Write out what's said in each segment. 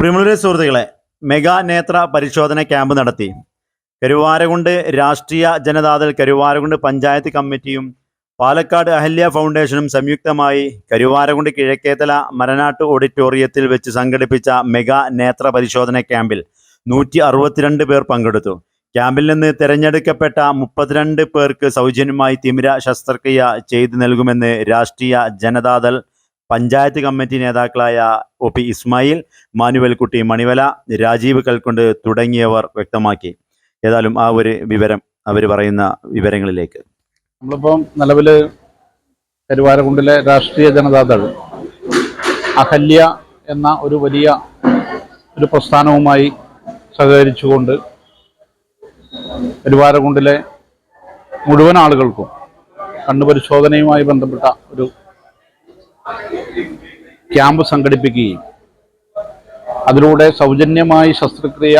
പ്രിമുലരെ സുഹൃത്തുക്കളെ മെഗാ നേത്ര പരിശോധന ക്യാമ്പ് നടത്തി. കരുവാരകുണ്ട് രാഷ്ട്രീയ ജനതാദൾ കരുവാരകുണ്ട് പഞ്ചായത്ത് കമ്മിറ്റിയും പാലക്കാട് അഹല്യ ഫൗണ്ടേഷനും സംയുക്തമായി കരുവാരകുണ്ട് കിഴക്കേത്തല മരനാട്ട് ഓഡിറ്റോറിയത്തിൽ വെച്ച് സംഘടിപ്പിച്ച മെഗാ നേത്ര പരിശോധന ക്യാമ്പിൽ നൂറ്റി അറുപത്തിരണ്ട് പേർ പങ്കെടുത്തു. ക്യാമ്പിൽ നിന്ന് തിരഞ്ഞെടുക്കപ്പെട്ട മുപ്പത്തിരണ്ട് പേർക്ക് സൗജന്യമായി തിമിര ശസ്ത്രക്രിയ ചെയ്തു നൽകുമെന്ന് രാഷ്ട്രീയ ജനതാദൾ പഞ്ചായത്ത് കമ്മിറ്റി നേതാക്കളായ ഒ പി ഇസ്മായിൽ മാനുവൽകുട്ടി മണിവല രാജീവ് കൽക്കുണ്ട് തുടങ്ങിയവർ വ്യക്തമാക്കി. ഏതായാലും ആ ഒരു വിവരം അവർ പറയുന്ന വിവരങ്ങളിലേക്ക്. നമ്മളിപ്പം നിലവിൽ കരുവാരക്കുണ്ടിലെ രാഷ്ട്രീയ ജനതാദൾ അഹല്യ എന്ന ഒരു വലിയ ഒരു പ്രസ്ഥാനവുമായി സഹകരിച്ചുകൊണ്ട് കരുവാരക്കുണ്ടിലെ മുഴുവൻ ആളുകൾക്കും കണ്ണുപരിശോധനയുമായി ബന്ധപ്പെട്ട ഒരു ക്യാമ്പ് സംഘടിപ്പിക്കുകയും അതിലൂടെ സൗജന്യമായി ശസ്ത്രക്രിയ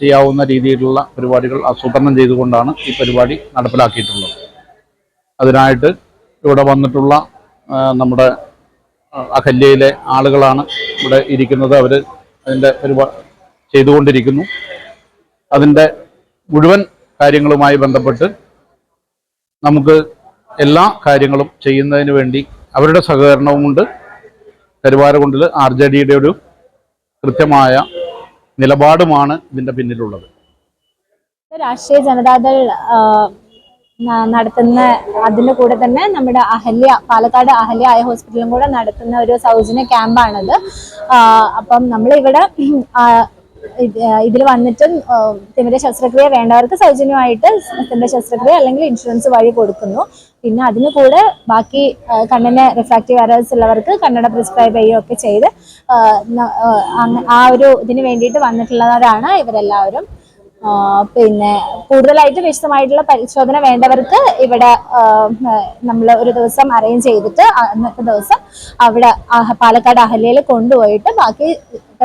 ചെയ്യാവുന്ന രീതിയിലുള്ള പരിപാടികൾ ആസൂത്രണം ചെയ്തുകൊണ്ടാണ് ഈ പരിപാടി നടപ്പിലാക്കിയിട്ടുള്ളത്. അതിനായിട്ട് ഇവിടെ വന്നിട്ടുള്ള നമ്മുടെ അഹല്യയിലെ ആളുകളാണ് ഇവിടെ ഇരിക്കുന്നത്. അവർ അതിന്റെ പരിപാ ചെയ്തുകൊണ്ടിരിക്കുന്നു. അതിന്റെ മുഴുവൻ കാര്യങ്ങളുമായി ബന്ധപ്പെട്ട് നമുക്ക് എല്ലാ കാര്യങ്ങളും ചെയ്യുന്നതിന് വേണ്ടി അവരുടെ സഹകരണവുമുണ്ട് കരുവാരകുണ്ടിൽ ആർ ജെ ഡിയുടെ ഒരു കൃത്യമായ നിലപാടുമാണ് ഇതിന്റെ പിന്നിലുള്ളത്. രാഷ്ട്രീയ ജനതാദൾ നടത്തുന്ന അതിന്റെ കൂടെ തന്നെ നമ്മുടെ അഹല്യ പാലക്കാട് അഹല്യ ആയ ഹോസ്പിറ്റലും കൂടെ നടത്തുന്ന ഒരു സൗജന്യ ക്യാമ്പാണിത്. അപ്പം നമ്മളിവിടെ ഇതിൽ വന്നിട്ടും തിമിര ശസ്ത്രക്രിയ വേണ്ടവർക്ക് സൗജന്യമായിട്ട് തിമിര ശസ്ത്രക്രിയ അല്ലെങ്കിൽ ഇൻഷുറൻസ് വഴി കൊടുക്കുന്നു. പിന്നെ അതിന് കൂടെ ബാക്കി കണ്ണിന് റിഫ്രാക്റ്റീവ് എറേഴ്സ് ഉള്ളവർക്ക് കണ്ണട പ്രിസ്ക്രൈബ് ചെയ്യുകയൊക്കെ ചെയ്ത് ആ, ഒരു ഇതിന് വേണ്ടിയിട്ട് വന്നിട്ടുള്ളവരാണ് ഇവരെല്ലാവരും. പിന്നെ കൂടുതലായിട്ട് വിശദമായിട്ടുള്ള പരിശോധന വേണ്ടവർക്ക് ഇവിടെ നമ്മൾ ഒരു ദിവസം അറേഞ്ച് ചെയ്തിട്ട് അന്നത്തെ ദിവസം അവിടെ പാലക്കാട് അഹല്യയിൽ കൊണ്ടുപോയിട്ട് ബാക്കി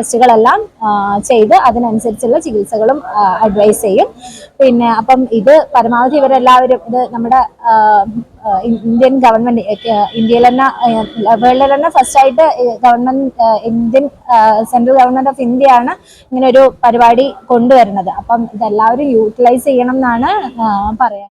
ടെസ്റ്റുകളെല്ലാം ചെയ്ത് അതിനനുസരിച്ചുള്ള ചികിത്സകളും അഡ്വൈസ് ചെയ്യും. പിന്നെ അപ്പം ഇത് പരമാവധി ഇവരെല്ലാവരും ഇത് നമ്മുടെ ഇന്ത്യൻ ഗവൺമെന്റ് ഇന്ത്യയിൽ തന്നെ വേൾഡിൽ തന്നെ ഫസ്റ്റ് ആയിട്ട് government Indian central government of India ആണ് ഇങ്ങനെ ഒരു പരിപാടി കൊണ്ടുവരുന്നത്. അപ്പം ഇതെല്ലാവരും യൂട്ടിലൈസ് ചെയ്യണം എന്നാണ് പറയാം പറയാൻ